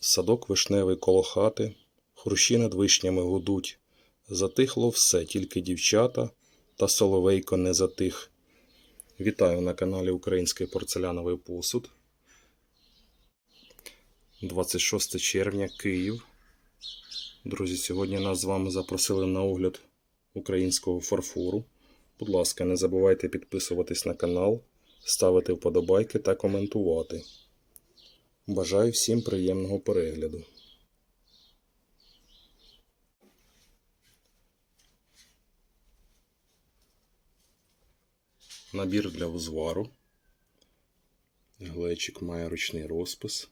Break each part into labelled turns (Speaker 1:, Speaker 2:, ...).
Speaker 1: Садок вишневий коло хати, хрущі над вишнями гудуть. Затихло все, тільки дівчата, та соловейко не затих. Вітаю на каналі Український порцеляновий посуд. 26 червня, Київ. Друзі, сьогодні нас з вами запросили на огляд українського фарфору. Будь ласка, не забувайте підписуватись на канал, ставити вподобайки та коментувати. Бажаю всім приємного перегляду. Набір для узвару. Глечик має ручний розпис.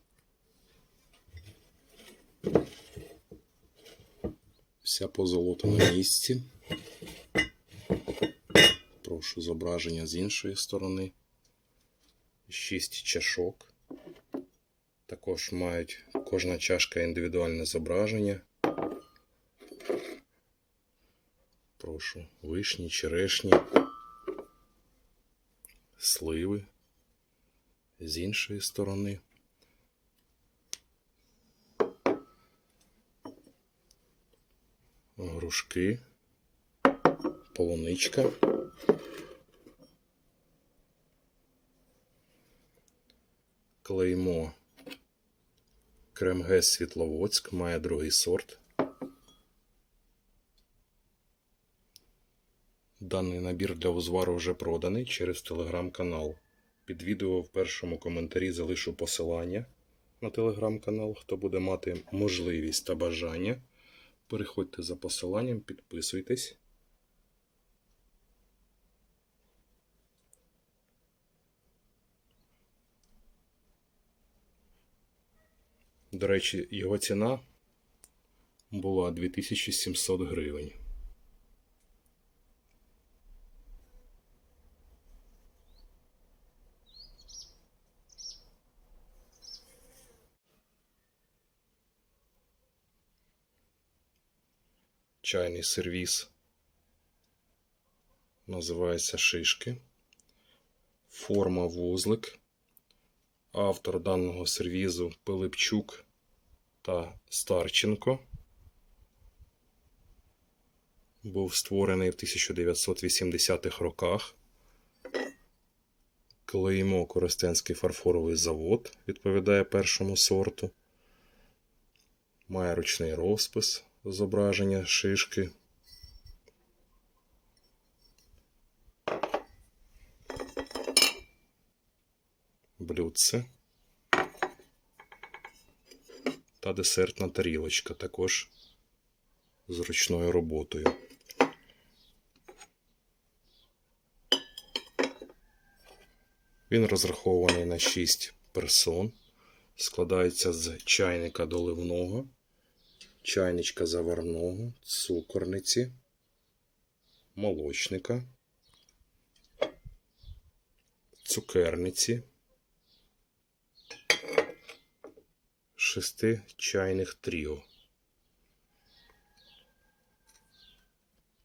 Speaker 1: Вся позолота на місці. Прошу зображення з іншої сторони. Шість чашок. Також мають кожна чашка індивідуальне зображення. Прошу вишні, черешні, сливи з іншої сторони. Грушки, полуничка. Клеймо Кремгес Світловодськ має другий сорт. Даний набір для узвару вже проданий через телеграм-канал. Під відео в першому коментарі залишу посилання на телеграм-канал. Хто буде мати можливість та бажання, переходьте за посиланням, підписуйтесь. До речі, його ціна була 2700 гривень. Чайний сервіс називається шишки. Форма вузлик. Автор даного сервізу Пилипчук та Старченко. Був створений в 1980-х роках. Клеймо Коростенський фарфоровий завод відповідає першому сорту. Має ручний розпис зображення шишки. Блюдце. Та десертна тарілочка також з ручною роботою. Він розрахований на 6 персон. Складається з чайника доливного, чайничка заварного, цукорниці, молочника, цукерниці, шести чайних тріо.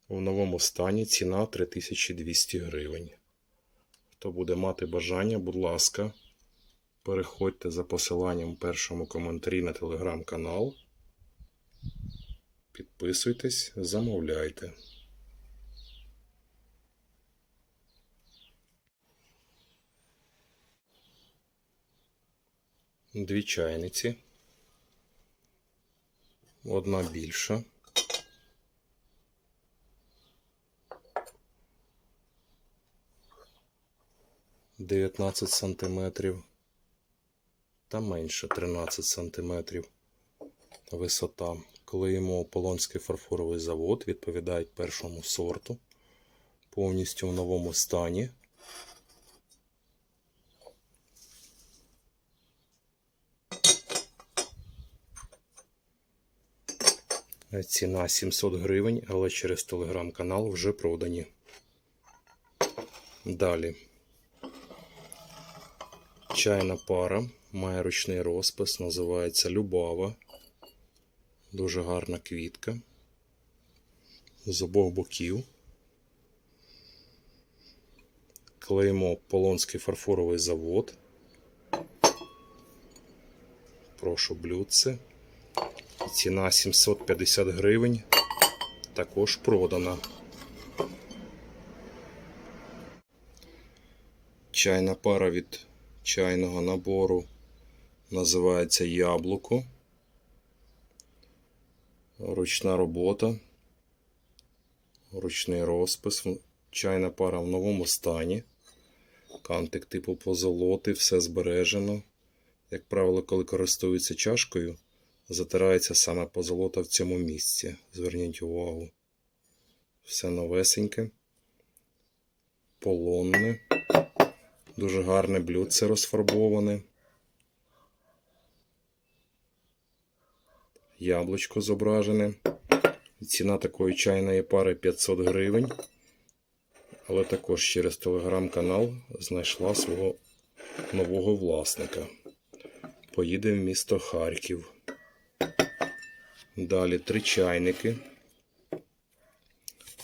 Speaker 1: У новому стані ціна 3200 гривень. Хто буде мати бажання, будь ласка, переходьте за посиланням в першому коментарі на телеграм-канал. Підписуйтесь, замовляйте. Дві чайниці. Одна більша. Дев'ятнадцять сантиметрів та менше 13 сантиметрів висота. Клеїмо Полонський фарфоровий завод, відповідають першому сорту, повністю в новому стані. Ціна 700 гривень, але через телеграм-канал вже продані. Далі. Чайна пара має ручний розпис, називається Любава. Дуже гарна квітка. З обох боків. Клеймо Полонський фарфоровий завод. Прошу блюдце. Ціна 750 гривень. Також продана. Чайна пара від чайного набору називається Яблуко. Ручна робота. Ручний розпис. Чайна пара в новому стані. Кантик типу позолоти, все збережено. Як правило, коли користуються чашкою, затирається саме позолота в цьому місці. Зверніть увагу. Все новесеньке. Полонне. Дуже гарне блюдце розфарбоване. Яблучко зображене. Ціна такої чайної пари 500 гривень. Але також через телеграм-канал знайшла свого нового власника. Поїде в місто Харків. Далі три чайники.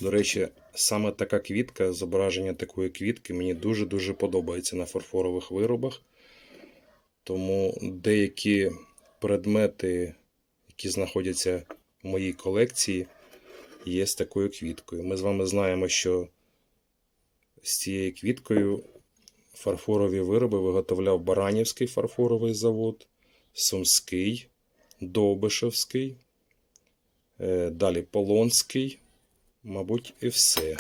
Speaker 1: До речі, саме така квітка, зображення такої квітки мені дуже-дуже подобається на фарфорових виробах. Тому деякі предмети, які знаходяться в моїй колекції, є з такою квіткою. Ми з вами знаємо, що з цією квіткою фарфорові вироби виготовляв Баранівський фарфоровий завод, Сумський, Довбишевський, е, далі Полонський, мабуть, і все.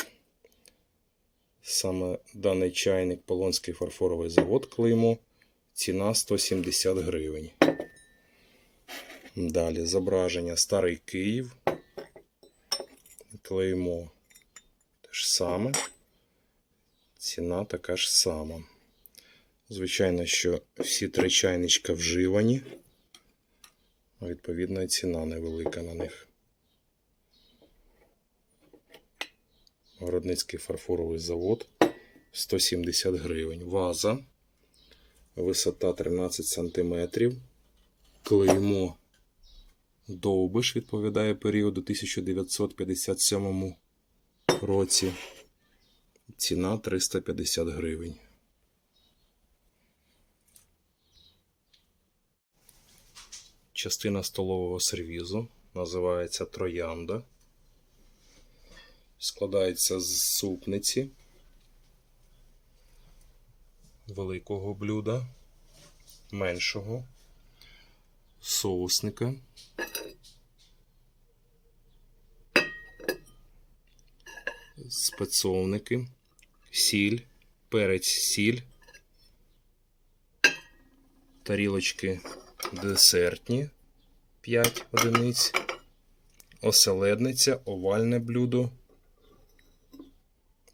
Speaker 1: Саме даний чайник Полонський фарфоровий завод клеймо. Ціна 170 гривень. Далі зображення Старий Київ. Клеймо те ж саме. Ціна така ж сама. Звичайно, що всі три чайничка вживані. Відповідно, ціна невелика на них. Городницький фарфоровий завод 170 гривень. Ваза. Висота 13 см. Клеймо Довбиш відповідає періоду 1957 році. Ціна 350 гривень. Частина столового сервізу називається троянда. Складається з супниці великого блюда, меншого, соусника. Спецовники, сіль, перець сіль, тарілочки десертні 5 одиниць, оселедниця, овальне блюдо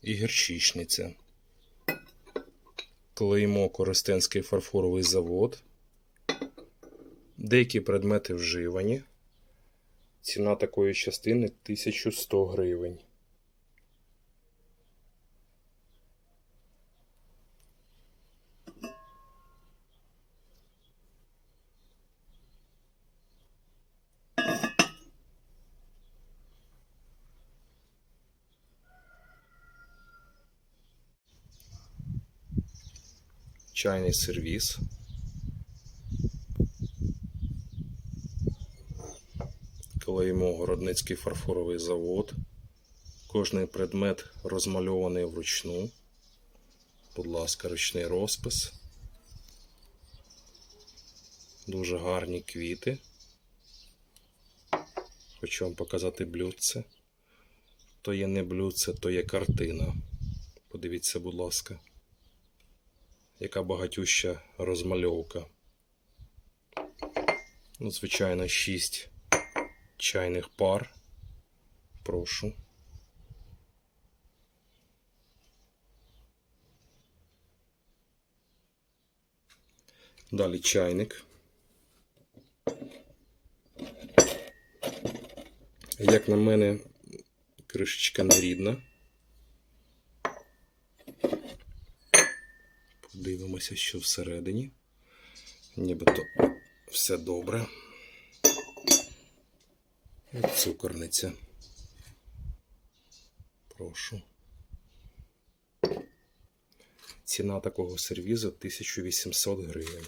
Speaker 1: і гірчичниця. Клеймо Коростенський фарфоровий завод. Деякі предмети вживані. Ціна такої частини 1100 гривень. Чайний сервіс. Клеймо Городницький фарфоровий завод. Кожний предмет розмальований вручну. Будь ласка, ручний розпис. Дуже гарні квіти. Хочу вам показати блюдце. То є не блюдце, то є картина. Подивіться, будь ласка яка багатюща розмальовка. Ну, звичайно, 6 чайних пар. Прошу. Далі чайник. Як на мене, кришечка нерідна. Дивимося, що всередині. Нібито все добре. І цукорниця. Прошу. Ціна такого сервізу 1800 гривень.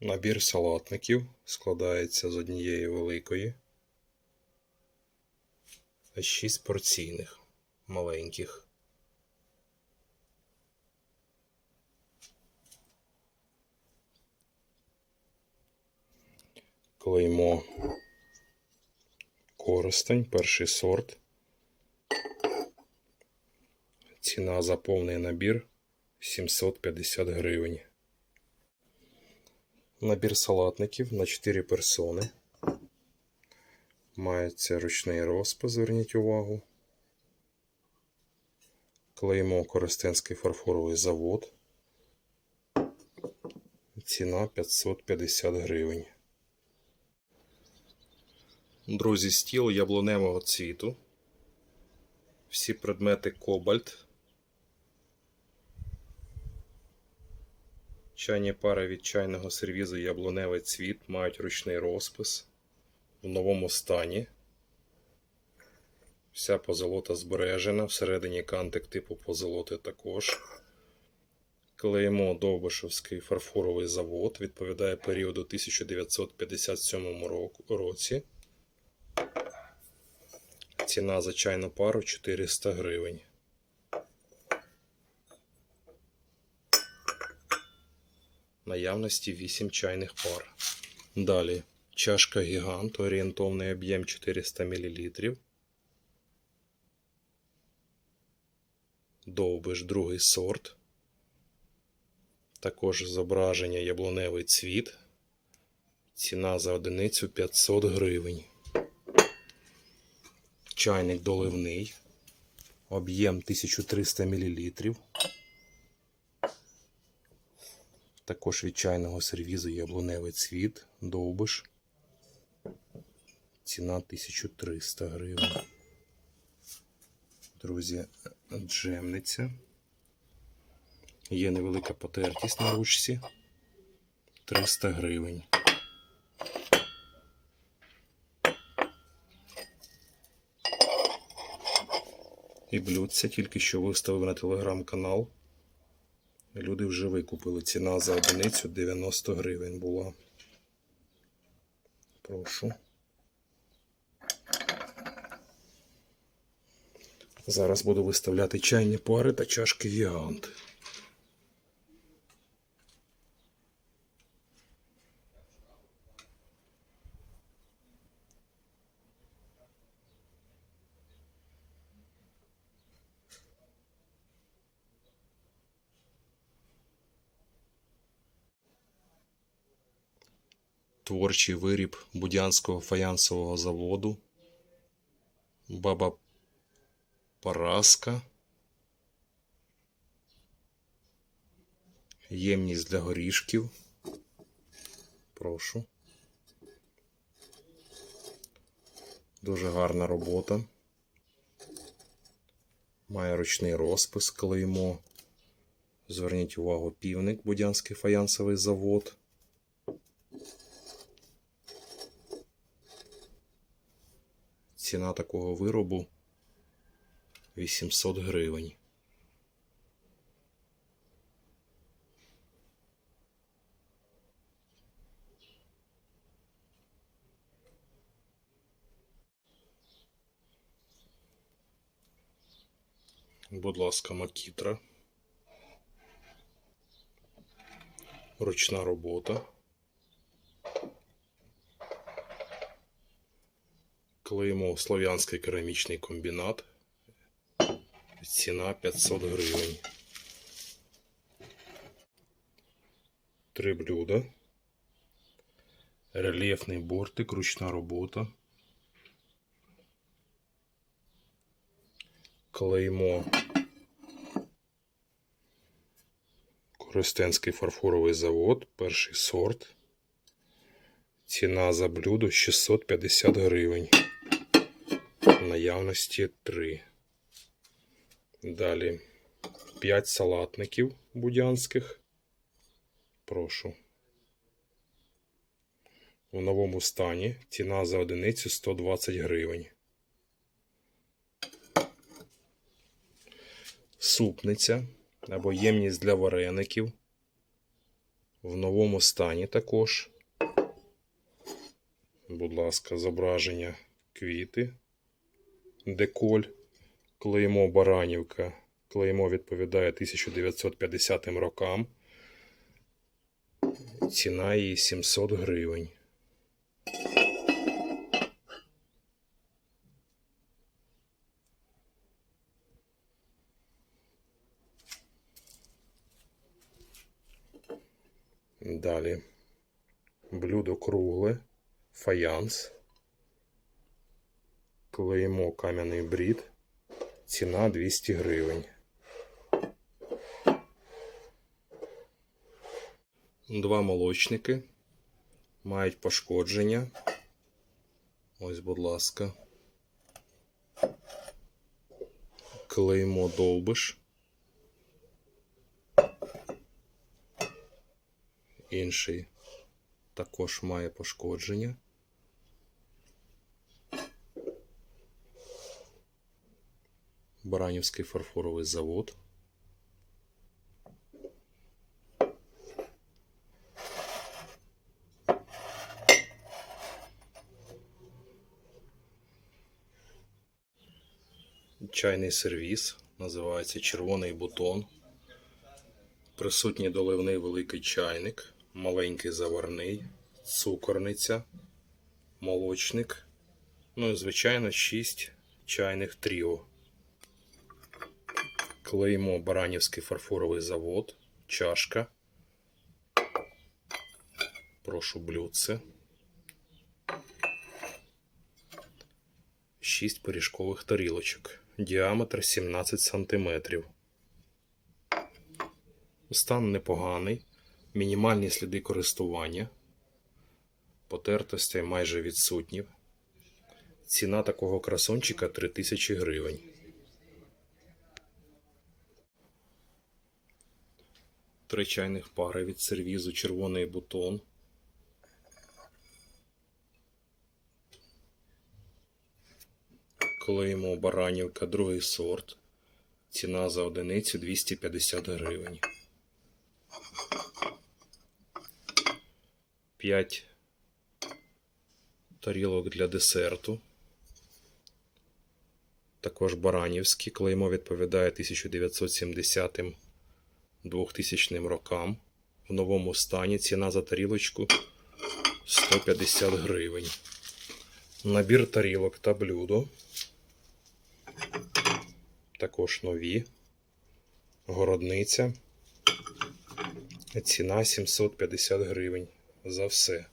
Speaker 1: Набір салатників складається з однієї великої, а шість порційних маленьких. Клеймо Коростень, перший сорт. Ціна за повний набір 750 гривень. Набір салатників на 4 персони. Мається ручний розпис, зверніть увагу. Клеймо Коростенський фарфоровий завод. Ціна 550 гривень. Друзі, стіл яблуневого цвіту. Всі предмети кобальт. Чайні пари від чайного сервізу яблуневий цвіт мають ручний розпис в новому стані. Вся позолота збережена, всередині кантик типу позолоти також. Клеймо Довбишевський фарфоровий завод відповідає періоду 1957 році. Ціна за чайну пару 400 гривень. Наявності 8 чайних пар. Далі чашка гігант, орієнтовний об'єм 400 мл. Довбиш другий сорт. Також зображення яблуневий цвіт. Ціна за одиницю 500 гривень. Чайник доливний. Об'єм 1300 мл. Також від чайного сервізу яблуневий цвіт, довбиш. Ціна 1300 гривень. Друзі, джемниця. Є невелика потертість на ручці. 300 гривень. І блюдця тільки що виставив на телеграм-канал. Люди вже викупили. Ціна за одиницю 90 гривень була. Прошу. Зараз буду виставляти чайні пари та чашки гігант. Творчий виріб Будянського фаянсового заводу. Баба Параска. Ємність для горішків. Прошу. Дуже гарна робота. Має ручний розпис, клеймо. Зверніть увагу, півник Будянський фаянсовий завод. Ціна такого виробу 800 гривень. Будь ласка, макітра. Ручна робота. Клеймо Слов'янський керамічний комбінат. Ціна 500 гривень. Три блюда. Рельєфний бортик, ручна робота. Клеймо. Коростенський фарфоровий завод, перший сорт. Ціна за блюдо 650 гривень. Наявності 3. Далі 5 салатників будянських. Прошу. У новому стані ціна за одиницю 120 гривень. Супниця або ємність для вареників. В новому стані також. Будь ласка, зображення квіти, деколь, клеймо Баранівка. Клеймо відповідає 1950 рокам. Ціна її 700 гривень. Далі. Блюдо кругле, фаянс. Клеймо кам'яний брід. Ціна 200 гривень. Два молочники мають пошкодження. Ось, будь ласка. Клеймо довбиш. Інший також має пошкодження. Баранівський фарфоровий завод. Чайний сервіс називається червоний бутон. Присутній доливний великий чайник, маленький заварний, цукорниця, молочник. Ну і, звичайно, 6 чайних тріо. Клеймо Баранівський фарфоровий завод, чашка. Прошу блюдце. 6 пиріжкових тарілочок. Діаметр 17 см. Стан непоганий. Мінімальні сліди користування. Потертостей майже відсутні. Ціна такого красончика 3000 гривень. Три чайних пари від сервізу червоний бутон. Клеймо Баранівка, другий сорт. Ціна за одиницю 250 гривень. 5 тарілок для десерту. Також Баранівські. Клеймо відповідає 1970 2000 рокам. В новому стані ціна за тарілочку 150 гривень. Набір тарілок та блюдо. Також нові. Городниця. Ціна 750 гривень за все.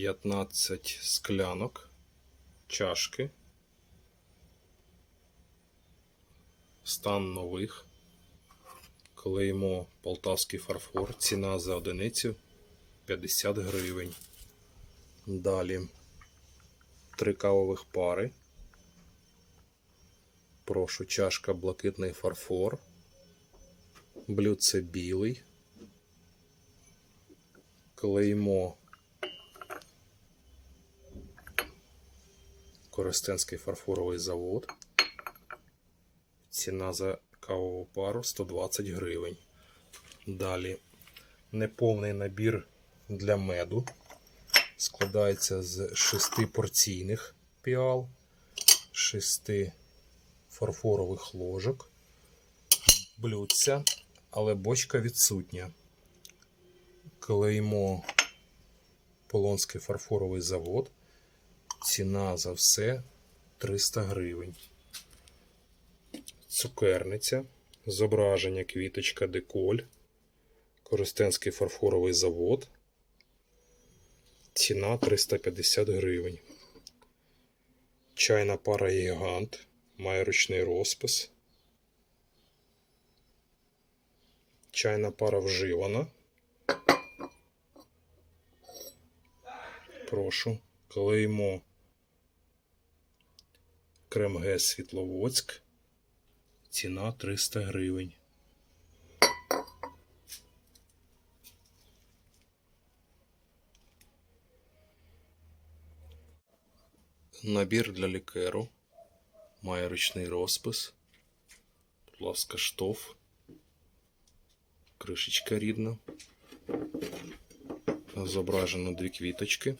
Speaker 1: П'ятнадцять склянок, чашки. Стан нових. Клеймо Полтавський фарфор. Ціна за одиницю 50 гривень. Далі три кавових пари. Прошу чашка блакитний фарфор. Блюдце білий. Клеймо Коростенський фарфоровий завод. Ціна за кавову пару 120 гривень. Далі неповний набір для меду. Складається з 6 порційних піал, 6 фарфорових ложок, блюдця, але бочка відсутня. Клеймо Полонський фарфоровий завод. Ціна за все 300 гривень. Цукерниця, зображення квіточка деколь, Коростенський фарфоровий завод. Ціна 350 гривень. Чайна пара гігант. Має ручний розпис. Чайна пара вживана. Прошу. Клеймо Кремгес Світловодськ. Ціна 300 гривень. Набір для лікеру. Має ручний розпис. Будь ласка, штоф. Кришечка рідна. Зображено дві квіточки.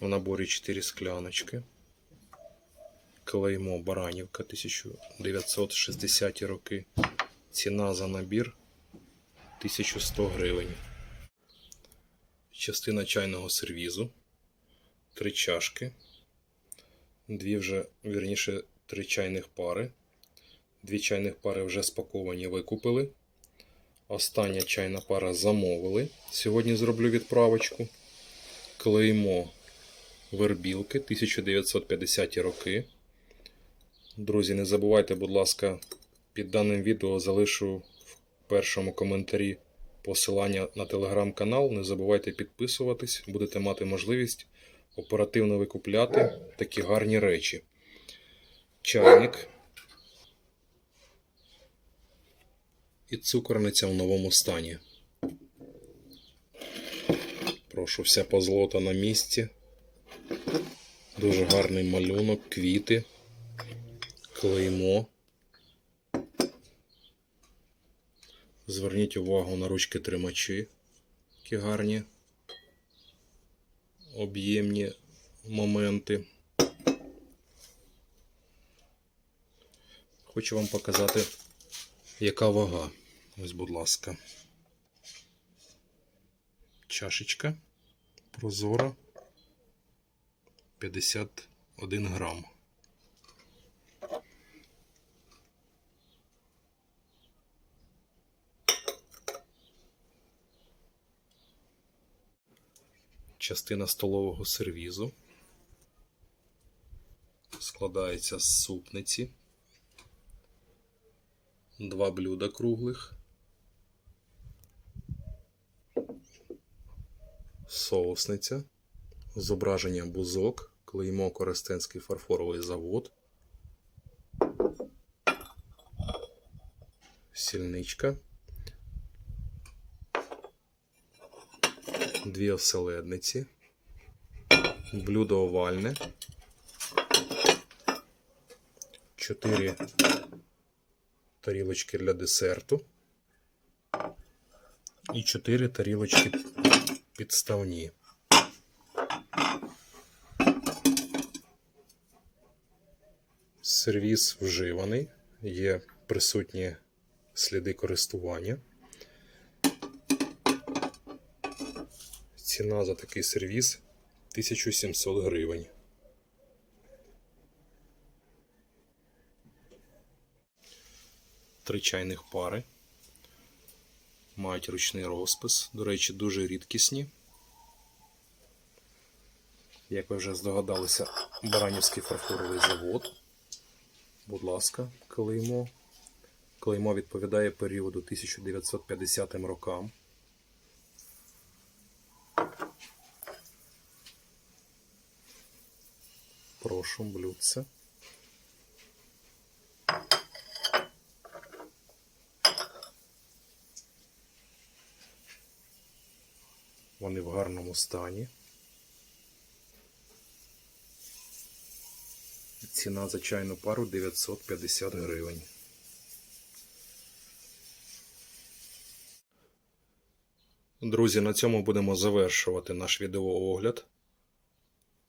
Speaker 1: В наборі 4 скляночки. Клеймо Баранівка 1960 роки. Ціна за набір 1100 гривень. Частина чайного сервізу. Три чашки. Дві вже, вірніше, три чайних пари. Дві чайних пари вже спаковані, викупили. Остання чайна пара замовили. Сьогодні зроблю відправочку. Клеймо вербілки 1950 роки. Друзі, не забувайте, будь ласка, під даним відео залишу в першому коментарі посилання на телеграм-канал. Не забувайте підписуватись, будете мати можливість оперативно викупляти такі гарні речі. Чайник. І цукорниця в новому стані. Прошу, вся позлота на місці. Дуже гарний малюнок, квіти, клеймо. Зверніть увагу на ручки тримачі, які гарні, об'ємні моменти. Хочу вам показати, яка вага. Ось, будь ласка. Чашечка прозора 51 грам. Частина столового сервізу складається з супниці, два блюда круглих, соусниця, зображення бузок, клеймо Коростенський фарфоровий завод, сільничка, дві оселедниці, блюдо овальне, чотири тарілочки для десерту і чотири тарілочки підставні. Сервіс вживаний, є присутні сліди користування. Ціна за такий сервіс 1700 гривень. Три чайних пари. Мають ручний розпис. До речі, дуже рідкісні. Як ви вже здогадалися, Баранівський фарфоровий завод. Будь ласка, клеймо. Клеймо відповідає періоду 1950 рокам. Прошу, блюдце. Вони в гарному стані. Ціна за чайну пару 950 гривень. Друзі, на цьому будемо завершувати наш відеоогляд.